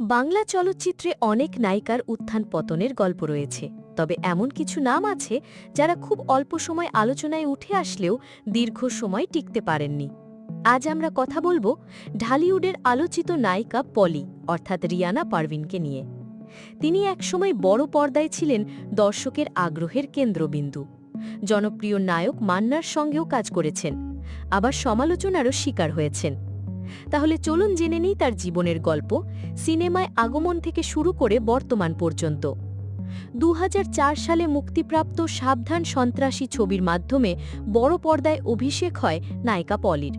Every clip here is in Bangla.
বাংলা চলচ্চিত্রে অনেক নায়িকার উত্থান পতনের গল্প রয়েছে, তবে এমন কিছু নাম আছে যারা খুব অল্প সময় আলোচনায় উঠে আসলেও দীর্ঘ সময় টিকতে পারেননি। আজ আমরা কথা বলব ঢালিউডের আলোচিত নায়িকা পলি, অর্থাৎ রিয়ানা পারভিনকে নিয়ে। তিনি একসময় বড় পর্দায় ছিলেন দর্শকের আগ্রহের কেন্দ্রবিন্দু। জনপ্রিয় নায়ক মান্নার সঙ্গেও কাজ করেছেন, আবার সমালোচনারও শিকার হয়েছেন। তাহলে চলুন জেনে নিই তার জীবনের গল্প, সিনেমায় আগমন থেকে শুরু করে বর্তমান পর্যন্ত। দুহাজার চার সালে মুক্তিপ্রাপ্ত সাবধান সন্ত্রাসী ছবির মাধ্যমে বড় পর্দায় অভিষেক হয় নায়িকা পলির।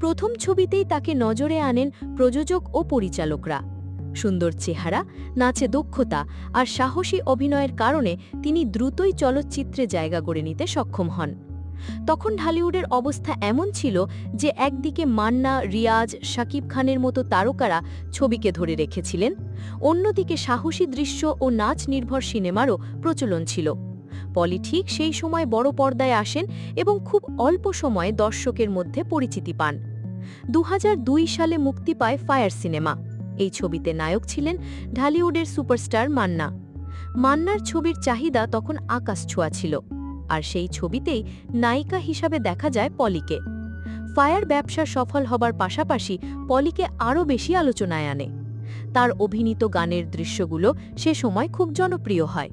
প্রথম ছবিতেই তাকে নজরে আনেন প্রযোজক ও পরিচালকরা। সুন্দর চেহারা, নাচে দক্ষতা আর সাহসী অভিনয়ের কারণে তিনি দ্রুতই চলচ্চিত্রে জায়গা গড়ে নিতে সক্ষম হন। তখন ঢালিউডের অবস্থা এমন ছিল যে একদিকে মান্না, রিয়াজ, শাকিব খানের মতো তারকারা ছবিকে ধরে রেখেছিলেন, অন্যদিকে সাহসী দৃশ্য ও নাচ নির্ভর সিনেমারও প্রচলন ছিল। পলি ঠিক সেই সময় বড় পর্দায় আসেন এবং খুব অল্প সময়ে দর্শকের মধ্যে পরিচিতি পান। দু হাজার দুই সালে মুক্তি পায় ফায়ার সিনেমা। এই ছবিতে নায়ক ছিলেন ঢালিউডের সুপারস্টার মান্না। মান্নার ছবির চাহিদা তখন আকাশ ছোঁয়া ছিল। আর সেই ছবিতেই নায়িকা হিসাবে দেখা যায় পলিকে। ফায়ার ব্যবসা সফল হবার পাশাপাশি পলিকে আরও বেশি আলোচনায় আনে। তার অভিনীত গানের দৃশ্যগুলো সে সময় খুব জনপ্রিয় হয়।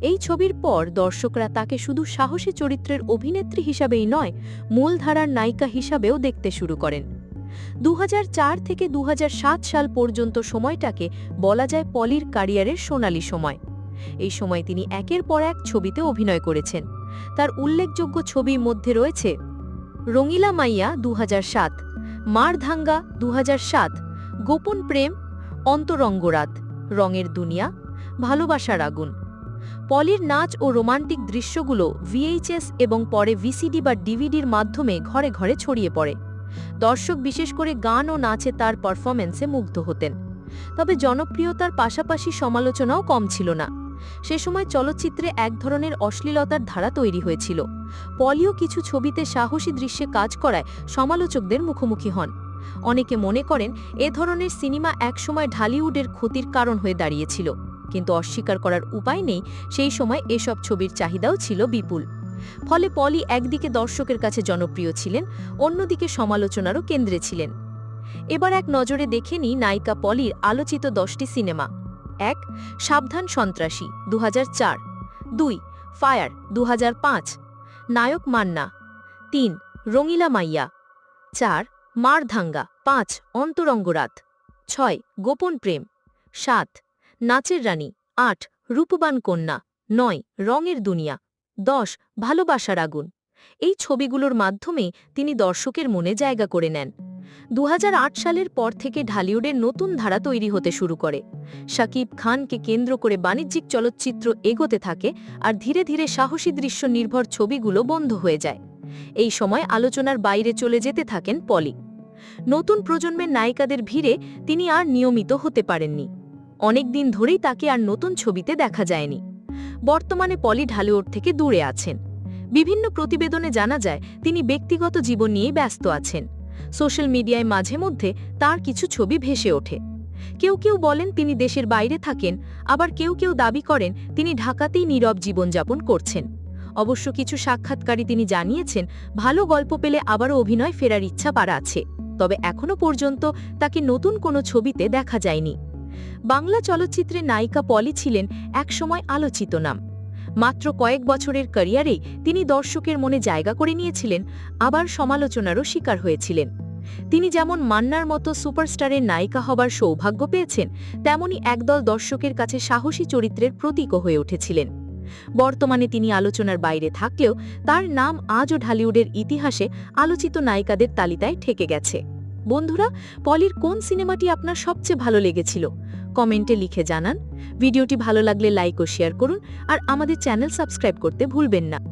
এই ছবির পর দর্শকরা তাকে শুধু সাহসী চরিত্রের অভিনেত্রী হিসাবেই নয়, মূলধারার নায়িকা হিসাবেও দেখতে শুরু করেন। দু হাজার চার থেকে দু হাজার সাত সাল পর্যন্ত সময়টাকে বলা যায় পলির ক্যারিয়ারের সোনালী সময়। এই সময় তিনি একের পর এক ছবিতে অভিনয় করেছেন। তার উল্লেখযোগ্য ছবির মধ্যে রয়েছে রঙিলা মাইয়া দু সাত, মারধাঙ্গা দু হাজার সাত, গোপন প্রেম, অন্তরঙ্গরাত, রঙের দুনিয়া, ভালোবাসার আগুন। পলির নাচ ও রোমান্টিক দৃশ্যগুলো ভিএইচএস এবং পরে ভিসিডি বা ডিভিডির মাধ্যমে ঘরে ঘরে ছড়িয়ে পড়ে। দর্শক বিশেষ করে গান ও নাচে তার পারফরমেন্সে মুগ্ধ হতেন। তবে জনপ্রিয়তার পাশাপাশি সমালোচনাও কম ছিল না। সে সময় চলচ্চিত্রে এক ধরনের অশ্লীলতার ধারা তৈরি হয়েছিল। পলিও কিছু ছবিতে সাহসী দৃশ্যে কাজ করায় সমালোচকদের মুখোমুখি হন। অনেকে মনে করেন এ ধরনের সিনেমা একসময় ঢালিউডের ক্ষতির কারণ হয়ে দাঁড়িয়েছিল, কিন্তু অস্বীকার করার উপায় নেই, সেই সময় এসব ছবির চাহিদাও ছিল বিপুল। ফলে পলি একদিকে দর্শকের কাছে জনপ্রিয় ছিলেন, অন্যদিকে সমালোচনারও কেন্দ্রে ছিলেন। এবার এক নজরে দেখে নিই নায়িকা পলির আলোচিত দশটি সিনেমা। এক, সাবধান সন্ত্রাসী দু দুই, ফায়ার দু হাজার পাঁচ। নায়ক মান্না। তিন, রঙিলা মাইয়া। চার, মারধাঙ্গা। পাঁচ অন্তরঙ্গরাত ছয়, গোপন প্রেম। সাত, নাচের রানী। আট, রূপবান কন্যা। নয়, রঙের দুনিয়া। দশ, ভালোবাসার আগুন। এই ছবিগুলোর মাধ্যমে তিনি দর্শকের মনে জায়গা করে নেন। দু হাজার আট সালের পর থেকে ঢালিউডের নতুন ধারা তৈরি হতে শুরু করে। শাকিব খানকে কেন্দ্র করে বাণিজ্যিক চলচ্চিত্র এগোতে থাকে আর ধীরে ধীরে সাহসী দৃশ্য নির্ভর ছবিগুলো বন্ধ হয়ে যায়। এই সময় আলোচনার বাইরে চলে যেতে থাকেন পলি। নতুন প্রজন্মের নায়িকাদের ভিড়ে তিনি আর নিয়মিত হতে পারেননি। অনেক দিন ধরেই তাকে আর নতুন ছবিতে দেখা যায়নি। বর্তমানে পলি ঢালিউড থেকে দূরে আছেন। বিভিন্ন প্রতিবেদনে জানা যায়, তিনি ব্যক্তিগত জীবন নিয়ে ব্যস্ত আছেন। সোশ্যাল মিডিয়ায় মাঝে মধ্যে তার কিছু ছবি ভেসে ওঠে। কেউ কেউ বলেন তিনি দেশের বাইরে থাকেন, আবার কেউ কেউ দাবি করেন তিনি ঢাকাতেই নীরব জীবনযাপন করছেন। অবশ্য কিছু সাক্ষাৎকারী তিনি জানিয়েছেন, ভালো গল্প পেলে আবারও অভিনয় ফেরার ইচ্ছা পারা আছে, তবে এখনও পর্যন্ত তাকে নতুন কোনো ছবিতে দেখা যায়নি। বাংলা চলচ্চিত্রে নায়িকা পলি ছিলেন একসময় আলোচিত নাম। মাত্র কয়েক বছরের ক্যারিয়ারেই তিনি দর্শকের মনে জায়গা করে নিয়েছিলেন, আবার সমালোচনারও শিকার হয়েছিলেন। তিনি যেমন মান্নার মতো সুপারস্টারের নায়িকা হবার সৌভাগ্য পেয়েছেন, তেমনি একদল দর্শকের কাছে সাহসী চরিত্রের প্রতীকও হয়ে উঠেছিলেন। বর্তমানে তিনি আলোচনার বাইরে থাকলেও তার নাম আজও ঢালিউডের ইতিহাসে আলোচিত নায়িকাদের তালিকায় ঠেকে গেছে। বন্ধুরা, পলির কোন সিনেমাটি আপনার সবচেয়ে ভালো লেগেছিল? কমেন্টে লিখে জানান। ভিডিওটি ভালো লাগলে লাইক ও শেয়ার করুন আর আমাদের চ্যানেল সাবস্ক্রাইব করতে ভুলবেন না।